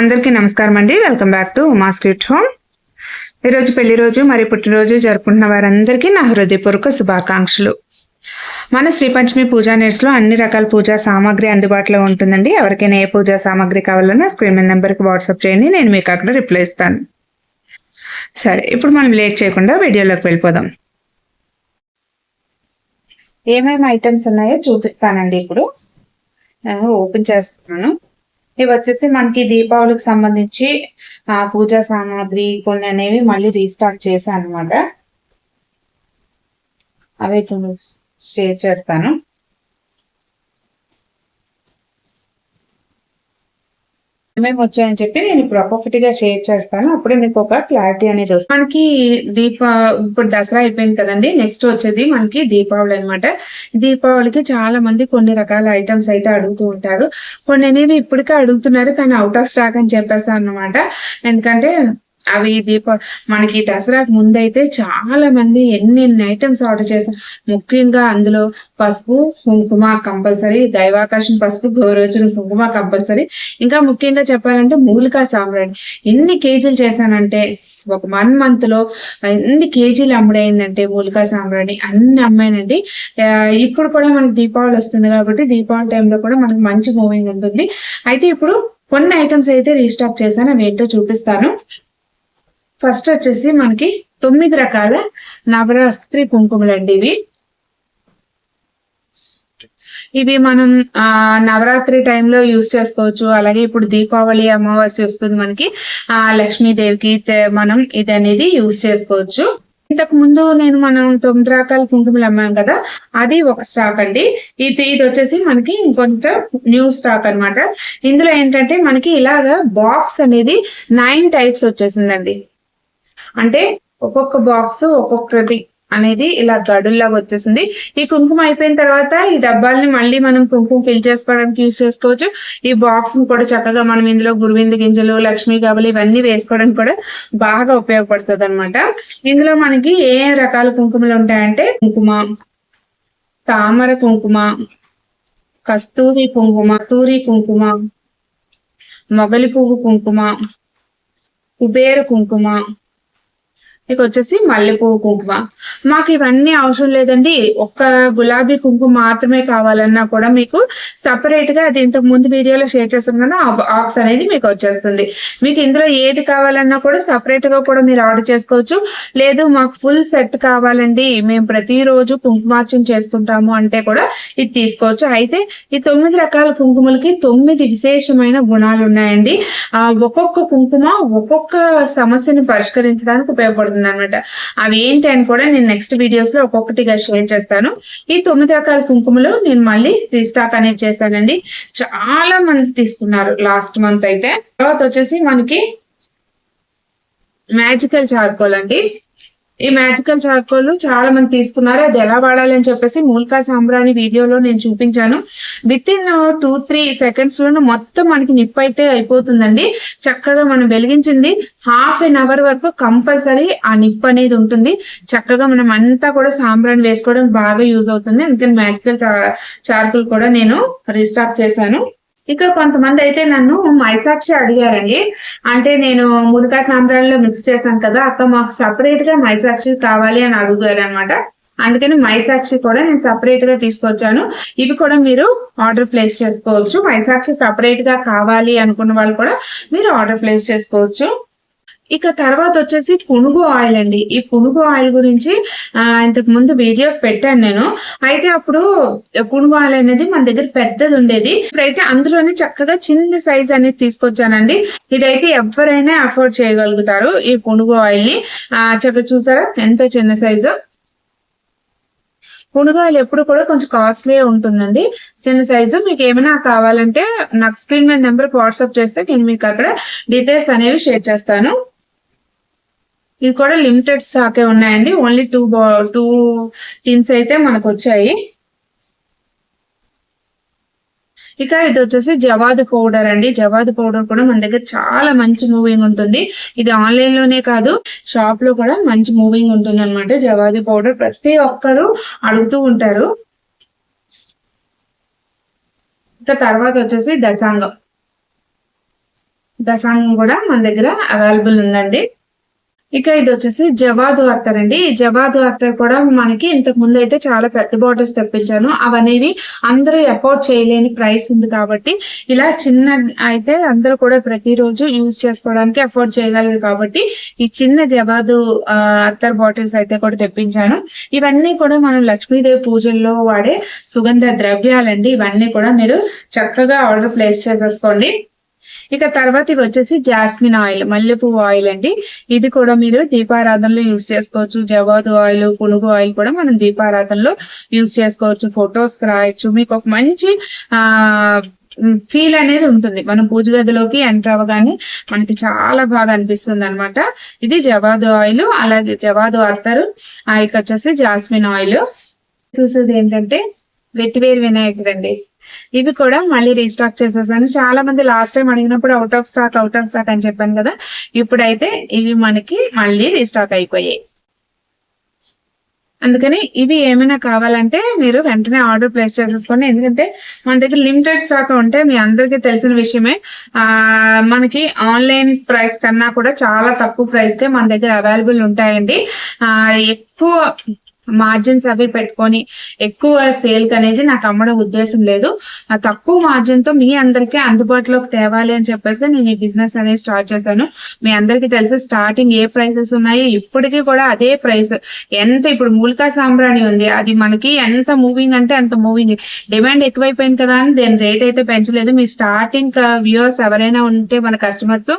అందరికీ నమస్కారం అండి. Welcome back to Uma sweet home ఈరోజు పెళ్ళి రోజు మరి పుట్టినరోజు జరుపుకుంటున్న వారందరికీ నా హృదయపూర్వక శుభాకాంక్షలు. మన శ్రీ పంచమి పూజా నేర్స్లో అన్ని రకాల పూజా సామాగ్రి అందుబాటులో ఉంటుందండి. ఎవరికైనా ఏ పూజా సామాగ్రి కావాలన్నా స్క్రీన్ మీద నెంబర్కి వాట్సాప్ చేయండి. నేను మీకు అక్కడ రిప్లై ఇస్తాను. సరే ఇప్పుడు మనం లేట్ చేయకుండా వీడియోలోకి వెళ్ళిపోదాం. ఏమేమి ఐటమ్స్ ఉన్నాయో చూపిస్తానండి ఇప్పుడు. ఓపెన్ చేస్తున్నాను. ఇవి వచ్చేసి మనకి దీపావళికి సంబంధించి ఆ పూజా సామాగ్రి కొన్ని అనేవి మళ్ళీ రీస్టార్ట్ చేశాను అనమాట అవి షేర్ చేస్తాను. ఏమేమి వచ్చాయని చెప్పి నేను ఇప్పుడు ఒక్కొక్కటిగా షేర్ చేస్తాను. అప్పుడే మీకు ఒక క్లారిటీ అనేది వస్తుంది. మనకి దీప ఇప్పుడు దసరా అయిపోయింది కదండి. నెక్స్ట్ వచ్చేది మనకి దీపావళి అనమాట దీపావళికి చాలా మంది కొన్ని రకాల ఐటమ్స్ అయితే అడుగుతూ ఉంటారు. కొన్ని అనేవి ఇప్పటికే అడుగుతున్నారు. కానీ అవుట్ ఆఫ్ స్టాక్ అని చెప్పేస్తాను అనమాట ఎందుకంటే అవి దీప మనకి దసరాకు ముందైతే చాలా మంది ఎన్ని ఎన్ని ఐటమ్స్ ఆర్డర్ చేశారు. ముఖ్యంగా అందులో పసుపు కుంకుమ కంపల్సరీ దైవాకర్షణ పసుపు గౌరవచన కుంకుమ కంపల్సరీ. ఇంకా ముఖ్యంగా చెప్పాలంటే మూలికా సాంబ్రాణి. ఎన్ని కేజీలు చేశానంటే ఒక వన్ మంత్లో ఎన్ని కేజీలు అమ్ముడైందంటే మూలికా సాంబ్రాణి. అన్ని అమ్మాయినండి. ఇప్పుడు కూడా మనకి దీపావళి వస్తుంది కాబట్టి దీపావళి టైంలో కూడా మనకి మంచి మూవింగ్ ఉంటుంది. అయితే ఇప్పుడు కొన్ని ఐటమ్స్ అయితే రీస్టాక్ చేశాను అవి ఏంటో చూపిస్తాను. ఫస్ట్ వచ్చేసి మనకి తొమ్మిది రకాల నవరాత్రి కుంకుమలండి ఇవి. ఇవి మనం ఆ నవరాత్రి టైంలో యూస్ చేసుకోవచ్చు. అలాగే ఇప్పుడు దీపావళి అమావాస్య వస్తుంది మనకి. ఆ లక్ష్మీదేవికి మనం ఇది అనేది యూస్ చేసుకోవచ్చు. ఇంతకు ముందు నేను మనం తొమ్మిది రకాల కుంకుమలు అమ్మాం కదా అది ఒక స్టాక్ అండి. ఇది ఇది వచ్చేసి మనకి ఇంకొంత న్యూ స్టాక్ అనమాట ఇందులో ఏంటంటే మనకి ఇలాగా బాక్స్ అనేది నైన్ టైప్స్ వచ్చేసిందండి. అంటే ఒక్కొక్క బాక్స్ ఒక్కొక్కటి అనేది ఇలా గడుల్లాగా వచ్చేసింది. ఈ కుంకుమ అయిపోయిన తర్వాత ఈ డబ్బాల్ని మళ్ళీ మనం కుంకుమ ఫిల్ చేసుకోవడానికి యూజ్ చేసుకోవచ్చు. ఈ బాక్స్ కూడా చక్కగా మనం ఇందులో గురువింద గింజలు లక్ష్మీ గబలు ఇవన్నీ వేసుకోవడానికి కూడా బాగా ఉపయోగపడుతుంది అనమాట ఇందులో మనకి ఏ రకాల కుంకుమలు ఉంటాయంటే కుంకుమ తామర కుంకుమ కస్తూరి కుంకుమ కస్తూరి కుంకుమ మొగలి పువ్వు కుంకుమ కుబేర కుంకుమ ఇక వచ్చేసి మల్లెపువ్వు కుంకుమ. మాకు ఇవన్నీ అవసరం లేదండి. ఒక్క గులాబీ కుంకుమ మాత్రమే కావాలన్నా కూడా మీకు సపరేట్గా అది ఇంతకు ముందు వీడియోలో షేర్ చేస్తాం కదా ఆక్స్ అనేది మీకు వచ్చేస్తుంది. మీకు ఇందులో ఏది కావాలన్నా కూడా సపరేట్గా కూడా మీరు ఆర్డర్ చేసుకోవచ్చు. లేదు మాకు ఫుల్ సెట్ కావాలండి. మేము ప్రతిరోజు కుంకుమార్చన చేసుకుంటాము అంటే కూడా ఇది తీసుకోవచ్చు. అయితే ఈ తొమ్మిది రకాల కుంకుమలకి తొమ్మిది విశేషమైన గుణాలు ఉన్నాయండి ఆ ఒక్కొక్క కుంకుమ ఒక్కొక్క సమస్యని పరిష్కరించడానికి ఉపయోగపడుతుంది. పడుతుంది అనమాట అవి ఏంటి అని కూడా నేను నెక్స్ట్ వీడియోస్లో ఒక్కొక్కటిగా షేర్ చేస్తాను. ఈ తొమ్మిది రకాల కుంకుమలు నేను మళ్ళీ రీస్టాక్ అనేది చేశానండి. చాలా మంది తీసుకున్నారు లాస్ట్ మంత్ అయితే. తర్వాత వచ్చేసి మనకి మ్యాజికల్ చార్కోల్ అండి. ఈ మ్యాజికల్ చార్కోల్ చాలా మంది తీసుకున్నారు. అది ఎలా వాడాలి అని చెప్పేసి మూల్కా సాంబ్రాణి వీడియోలో నేను చూపించాను. విత్ ఇన్ టూ త్రీ సెకండ్స్లో మొత్తం మనకి నిప్పు అయితే అయిపోతుందండి. చక్కగా మనం వెలిగించింది. హాఫ్ ఎన్ అవర్ వరకు కంపల్సరీ ఆ నిప్పు అనేది ఉంటుంది. చక్కగా మనం అంతా కూడా సాంబ్రాణి వేసుకోవడం బాగా యూజ్ అవుతుంది. అందుకని మ్యాజికల్ చార్కోల్ కూడా నేను రీస్టార్ట్ చేశాను. ఇక కొంతమంది అయితే నన్ను మైసాక్షి అడిగారండి. అంటే నేను మురికా సాంబ్రాణిలో మిక్స్ చేశాను కదా అక్క మాకు సపరేట్గా మైసాక్షి కావాలి అని అడుగుతారు అనమాట అందుకని మైసాక్షి కూడా నేను సపరేట్గా తీసుకొచ్చాను. ఇవి కూడా మీరు ఆర్డర్ ప్లేస్ చేసుకోవచ్చు. మైసాక్షి సపరేట్గా కావాలి అనుకున్న వాళ్ళు కూడా మీరు ఆర్డర్ ప్లేస్ చేసుకోవచ్చు. ఇక తర్వాత వచ్చేసి పునుగు ఆయిల్ అండి. ఈ పునుగు ఆయిల్ గురించి ఇంతకు ముందు వీడియోస్ పెట్టాను నేను. అయితే అప్పుడు పునుగు ఆయిల్ అనేది మన దగ్గర పెద్దది ఉండేది. ఇప్పుడైతే అందులోనే చక్కగా చిన్న సైజ్ అనేది తీసుకొచ్చానండి. ఇదైతే ఎవరైనా అఫోర్డ్ చేయగలుగుతారు ఈ పునుగు ఆయిల్ని చక్కగా చూసారా? ఎంత చిన్న సైజు? పునుగాయలు ఎప్పుడు కూడా కొంచెం కాస్ట్లీ ఉంటుందండి. చిన్న సైజు. మీకు ఏమైనా కావాలంటే నాకు స్క్రీన్ మీద నెంబర్ వాట్సాప్ చేస్తే నేను మీకు అక్కడ డీటెయిల్స్ అనేవి షేర్ చేస్తాను. ఇది కూడా లిమిటెడ్ స్టాకే ఉన్నాయండి. ఓన్లీ టూ టూ టిన్స్ అయితే మనకు వచ్చాయి ఇక ఇది వచ్చేసి జవాదు పౌడర్ అండి. జవాదు పౌడర్ కూడా మన దగ్గర చాలా మంచి మూవింగ్ ఉంటుంది. ఇది ఆన్లైన్లోనే కాదు షాప్లో కూడా మంచి మూవింగ్ ఉంటుంది అనమాట జవాది పౌడర్. ప్రతి ఒక్కరు అడుగుతూ ఉంటారు. ఇక తర్వాత వచ్చేసి దశాంగం. దసాంగం కూడా మన దగ్గర అవైలబుల్ ఉందండి. ఇక ఇది వచ్చేసి జవాదు అత్తర్ అండి. జవాదు అత్తర్ కూడా మనకి ఇంతకు ముందు అయితే చాలా పెద్ద బాటిల్స్ తెప్పించాను. అవనేవి అందరూ అఫోర్డ్ చేయలేని ప్రైస్ ఉంది కాబట్టి ఇలా చిన్న అయితే అందరూ కూడా ప్రతిరోజు యూజ్ చేసుకోవడానికి అఫోర్డ్ చేయగలరు కాబట్టి ఈ చిన్న జవాదు అత్తర్ బాటిల్స్ అయితే కూడా తెప్పించాను. ఇవన్నీ కూడా మనం లక్ష్మీదేవి పూజల్లో వాడే సుగంధ ద్రవ్యాలండి. ఇవన్నీ కూడా మీరు చక్కగా ఆర్డర్ ప్లేస్ చేసేసుకోండి. ఇక తర్వాత ఇవి వచ్చేసి జాస్మిన్ ఆయిల్ మల్లెపువ్వు ఆయిల్ అండి. ఇది కూడా మీరు దీపారాధనలో యూస్ చేసుకోవచ్చు. జవాదు ఆయిల్ పునుగు ఆయిల్ కూడా మనం దీపారాధనలో యూస్ చేసుకోవచ్చు. ఫొటోస్ రాయొచ్చు. మీకు ఒక మంచి ఆ ఫీల్ అనేది ఉంటుంది. మనం పూజ గదిలోకి ఎంటర్ అవ్వగానే మనకి చాలా బాగా అనిపిస్తుంది అనమాట ఇది జవాదు ఆయిల్ అలాగే జవాదు అత్తరు. ఆ ఇక వచ్చేసి జాస్మిన్ ఆయిల్. చూసేది ఏంటంటే వెట్టివేరు వినాయకుడు అండి. ఇవి కూడా మళ్ళీ రీస్టాక్ చేసేసాను. చాలా మంది లాస్ట్ టైం అడిగినప్పుడు out of stock out of stock అని చెప్పాను కదా. ఇప్పుడైతే ఇవి మనకి మళ్ళీ రీస్టాక్ అయిపోయాయి. అందుకని ఇవి ఏమైనా కావాలంటే మీరు వెంటనే ఆర్డర్ ప్లేస్ చేసేసుకోండి. ఎందుకంటే మన దగ్గర లిమిటెడ్ స్టాక్ ఉంటే మీ అందరికీ తెలిసిన విషయమే. ఆ మనకి ఆన్లైన్ ప్రైస్ కన్నా కూడా చాలా తక్కువ ప్రైస్కే మన దగ్గర అవైలబుల్ ఉంటాయండి. ఆ ఎక్కువ మార్జిన్స్ అవి పెట్టుకొని ఎక్కువ సేల్ అనేది నాకు అమ్మడం ఉద్దేశం లేదు. నా తక్కువ మార్జిన్తో మీ అందరికీ అందుబాటులోకి తేవాలి అని చెప్పేసి నేను ఈ బిజినెస్ అనేది స్టార్ట్ చేశాను. మీ అందరికీ తెలుసు స్టార్టింగ్ ఏ ప్రైసెస్ ఉన్నాయో ఇప్పటికీ కూడా అదే ప్రైస్ ఎంత ఇప్పుడు మూలికా సాంబ్రాణి ఉంది అది మనకి ఎంత మూవింగ్ అంటే అంత మూవింగ్ డిమాండ్ ఎక్కువైపోయింది కదా అని దాని రేట్ అయితే పెంచలేదు. మీ స్టార్టింగ్ వ్యూవర్స్ uh, ఎవరైనా ఉంటే మన కస్టమర్స్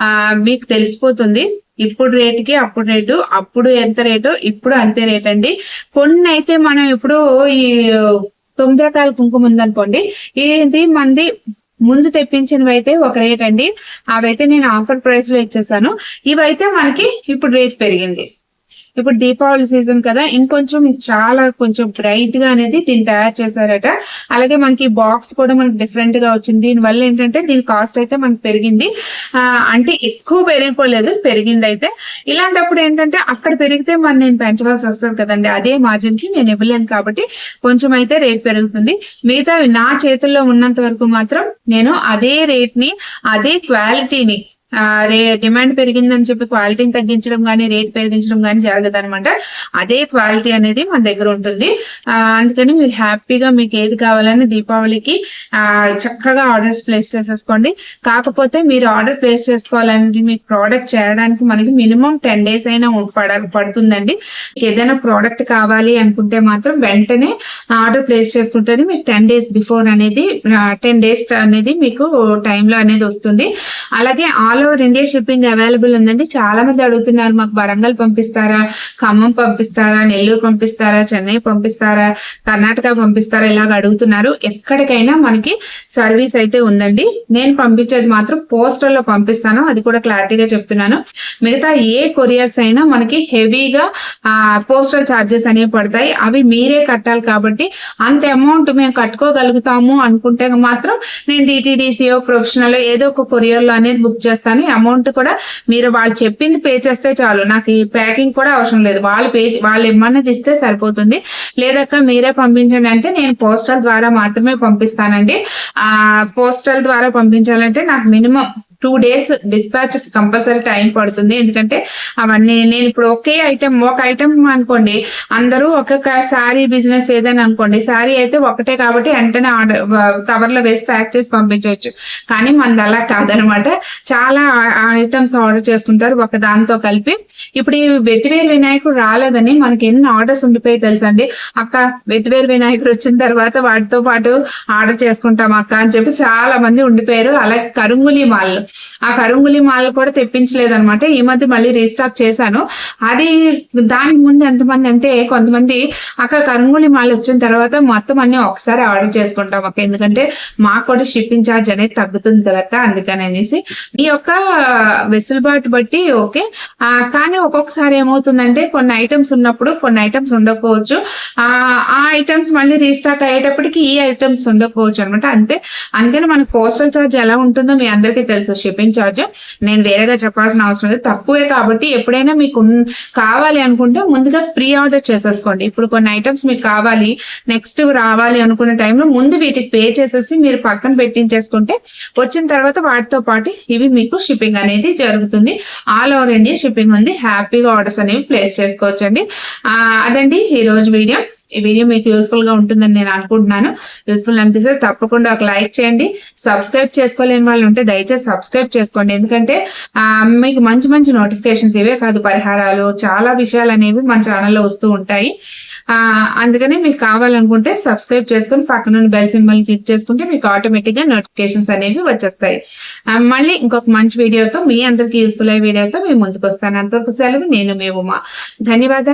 ఆ మీకు తెలిసిపోతుంది. ఇప్పుడు రేటుకి అప్పుడు రేటు అప్పుడు ఎంత రేటు ఇప్పుడు అంతే రేట్ అండి. కొన్ని అయితే మనం ఇప్పుడు ఈ తొమ్మిది రకాల కుంకుమ ఉందనుకోండి ఇది మంది ముందు తెప్పించినవి అయితే ఒక రేట్ అండి. అవైతే నేను ఆఫర్ ప్రైస్లో ఇచ్చేసాను. ఇవైతే మనకి ఇప్పుడు రేట్ పెరిగింది. ఇప్పుడు దీపావళి సీజన్ కదా ఇంకొంచెం చాలా కొంచెం బ్రైట్గా అనేది దీన్ని తయారు చేశారట. అలాగే మనకి బాక్స్ కూడా మనకి డిఫరెంట్గా వచ్చింది. దీని వల్ల ఏంటంటే దీని కాస్ట్ అయితే మనకి పెరిగింది. ఆ, అంటే ఎక్కువ పెరిగిపోలేదు పెరిగింది అయితే ఇలాంటప్పుడు ఏంటంటే అక్కడ పెరిగితే మరి నేను పెంచవలసి వస్తుంది కదండి. అదే మార్జిన్కి నేను ఇవ్వలేను కాబట్టి కొంచెం అయితే రేట్ పెరుగుతుంది. మిగతా నా చేతుల్లో ఉన్నంత వరకు మాత్రం నేను అదే రేట్ని అదే క్వాలిటీని రే డిమాండ్ పెరిగిందని చెప్పి క్వాలిటీని తగ్గించడం కానీ రేట్ పెరిగించడం కానీ జరగదు అనమాట అదే క్వాలిటీ అనేది మన దగ్గర ఉంటుంది. అందుకని మీరు హ్యాపీగా మీకు ఏది కావాలని దీపావళికి చక్కగా ఆర్డర్స్ ప్లేస్ చేసేసుకోండి. కాకపోతే మీరు ఆర్డర్ ప్లేస్ చేసుకోవాలనేది మీకు ప్రోడక్ట్ చేయడానికి మనకి మినిమం టెన్ డేస్ అయినా పడ పడుతుందండి. ఏదైనా ప్రోడక్ట్ కావాలి అనుకుంటే మాత్రం వెంటనే ఆర్డర్ ప్లేస్ చేసుకుంటేనే మీకు టెన్ డేస్ బిఫోర్ అనేది టెన్ డేస్ అనేది మీకు టైంలో అనేది వస్తుంది. అలాగే all over India shipping available ఉందండి. చాలా మంది అడుగుతున్నారు మాకు వరంగల్ పంపిస్తారా ఖమ్మం పంపిస్తారా నెల్లూరు పంపిస్తారా చెన్నై పంపిస్తారా కర్ణాటక పంపిస్తారా? ఇలాగ అడుగుతున్నారు. ఎక్కడికైనా మనకి సర్వీస్ అయితే ఉందండి. నేను పంపించేది మాత్రం పోస్టల్లో పంపిస్తాను. అది కూడా క్లారిటీగా చెప్తున్నాను. మిగతా ఏ కొరియర్స్ అయినా మనకి హెవీగా పోస్టల్ ఛార్జెస్ అనేవి పడతాయి. అవి మీరే కట్టాలి కాబట్టి అంత అమౌంట్ మేము కట్టుకోగలుగుతాము అనుకుంటే మాత్రం నేను డిటీడీసీఓ ప్రొఫెషనల్ ఏదో ఒక కొరియర్లో అనేది బుక్ చేస్తాను. కానీ అమౌంట్ కూడా మీరు వాళ్ళు చెప్పింది పే చేస్తే చాలు. నాకు ఈ ప్యాకింగ్ కూడా అవసరం లేదు. వాళ్ళు పే వాళ్ళు ఇమ్మన్నది ఇస్తే సరిపోతుంది. లేదక్క మీరే పంపించండి అంటే నేను పోస్టల్ ద్వారా మాత్రమే పంపిస్తానండి. ఆ పోస్టల్ ద్వారా పంపించాలంటే నాకు minimum two days dispatch compulsory time పడుతుంది. ఎందుకంటే అవన్నీ నేను ఇప్పుడు ఒకే ఐటమ్ ఒక ఐటమ్ అనుకోండి అందరూ ఒక్కొక్క శారీ బిజినెస్ ఏదైనా అనుకోండి శారీ అయితే ఒకటే కాబట్టి వెంటనే ఆర్డర్ కవర్లో వేసి ప్యాక్ చేసి పంపించవచ్చు. కానీ మనది అలా కాదనమాట. చాలా ఐటమ్స్ ఆర్డర్ చేసుకుంటారు ఒక దాంతో కలిపి. ఇప్పుడు ఈ వెట్టివేరు వినాయకుడు రాలేదని మనకి ఎన్ని ఆర్డర్స్ ఉండిపోయి తెలుసండి. అక్క వెట్టివేరు వినాయకుడు వచ్చిన తర్వాత వాటితో పాటు ఆర్డర్ చేసుకుంటాం అక్క అని చెప్పి చాలా మంది ఉండిపోయారు. అలాగే కరుంగులి వాళ్ళు ఆ కరుంగులి మాల్ కూడా తెప్పించలేదు అనమాట ఈ మధ్య మళ్ళీ రీస్టాక్ చేశాను. అది దానికి ముందు ఎంతమంది అంటే కొంతమంది అక్క కరుంగులి మాల్ వచ్చిన తర్వాత మొత్తం అన్ని ఒకసారి ఆర్డర్ చేసుకుంటాం అక్క. ఎందుకంటే మాకు కూడా షిప్పింగ్ ఛార్జ్ అనేది తగ్గుతుంది కదక్క అందుకని అనేసి. మీ యొక్క వెసులుబాటు బట్టి ఓకే. కానీ ఒక్కొక్కసారి ఏమవుతుందంటే కొన్ని ఐటమ్స్ ఉన్నప్పుడు కొన్ని ఐటమ్స్ ఉండకపోవచ్చు. ఆ ఆ ఐటమ్స్ మళ్ళీ రీస్టార్ట్ అయ్యేటప్పటికి ఈ ఐటమ్స్ ఉండకపోవచ్చు అనమాట అంతే. అందుకని మన పోస్టల్ ఛార్జ్ ఎలా ఉంటుందో మీ అందరికీ తెలుసు. షిప్పింగ్ ఛార్జ్ నేను వేరేగా చెప్పాల్సిన అవసరం లేదు. తక్కువే కాబట్టి ఎప్పుడైనా మీకు కావాలి అనుకుంటే ముందుగా ప్రీ ఆర్డర్ చేసేసుకోండి. ఇప్పుడు కొన్ని ఐటమ్స్ మీకు కావాలి నెక్స్ట్ రావాలి అనుకునే టైంలో ముందు వీటికి పే చేసేసి మీరు పక్కన పెట్టించేసుకుంటే వచ్చిన తర్వాత వాటితో పాటు ఇవి మీకు షిప్పింగ్ అనేది జరుగుతుంది. ఆల్ ఓవర్ ఇండియా షిప్పింగ్ ఉంది. హ్యాపీగా ఆర్డర్స్ అనేవి ప్లేస్ చేసుకోవచ్చండి. అదండి ఈ రోజు వీడియో. ఈ వీడియో మీకు యూస్ఫుల్గా ఉంటుందని నేను అనుకుంటున్నాను. యూస్ఫుల్ అనిపిస్తే తప్పకుండా ఒక లైక్ చేయండి. సబ్స్క్రైబ్ చేసుకోలేని వాళ్ళు ఉంటే దయచేసి సబ్స్క్రైబ్ చేసుకోండి. ఎందుకంటే మీకు మంచి మంచి నోటిఫికేషన్స్ ఇవే కాదు పరిహారాలు చాలా విషయాలు అనేవి మన ఛానల్లో వస్తూ ఉంటాయి. అందుకని మీకు కావాలనుకుంటే సబ్స్క్రైబ్ చేసుకుని పక్కన బెల్ సింబల్ క్లిక్ చేసుకుంటే మీకు ఆటోమేటిక్గా నోటిఫికేషన్స్ అనేవి వచ్చేస్తాయి. మళ్ళీ ఇంకొక మంచి వీడియోతో మీ అందరికి యూస్ఫుల్ అయ్యే వీడియోతో మేము ముందుకు వస్తాను. అంతవరకు సెలవు నేను మేము ధన్యవాదాలు.